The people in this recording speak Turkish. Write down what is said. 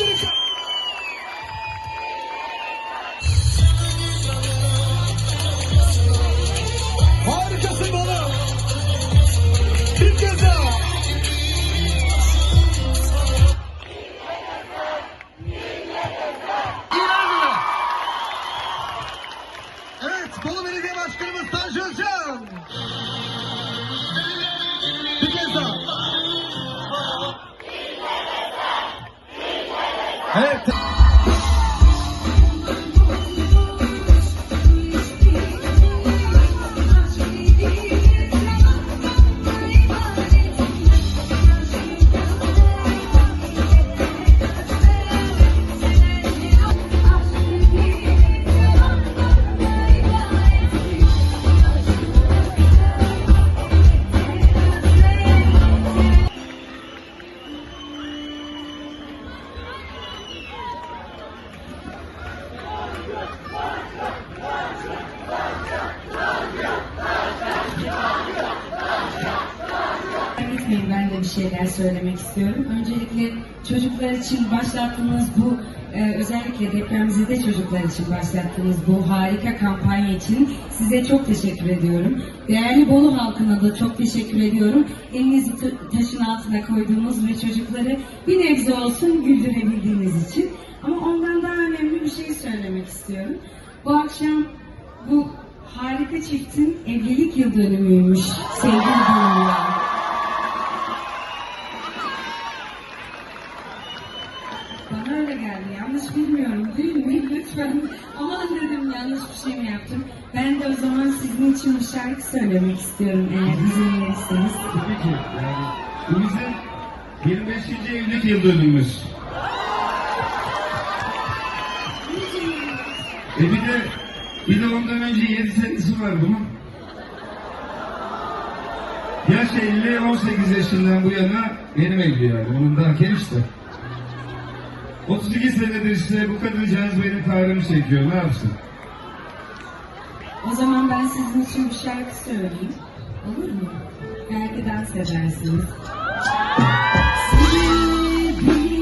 Magic! 哎。Etmeyin ben de bir şeyler söylemek istiyorum. Öncelikle çocuklar için başlattığınız bu e, özellikle depremzede çocuklar için başlattığınız bu harika kampanya için size çok teşekkür ediyorum. Değerli Bolu halkına da çok teşekkür ediyorum. Elinizi ta- taşın altına koyduğunuz ve çocukları bir nebze olsun güldürebildiğiniz için. Ama ondan daha önemli bir şey söylemek istiyorum. Bu akşam bu harika çiftin evlilik yıl dönümüymüş sevgili Yanlış bilmiyorum değil mi? Lütfen. Aman dedim yanlış bir şey mi yaptım? Ben de o zaman sizin için bir şarkı söylemek istiyorum eğer izin verirseniz. Tabii ki. Yani bu bizim 25. evlilik yıl dönümümüz. E bir de bir de ondan önce 7 senesi var bunun. Yaş 50, 18 yaşından bu yana benim evli yani. Onun daha genç de. 32 senedir işte bu kadıncağız benim tavrımı çekiyor. Ne yapsın? O zaman ben sizin için bir şarkı söyleyeyim. Olur mu? Belki dans edersiniz. Seni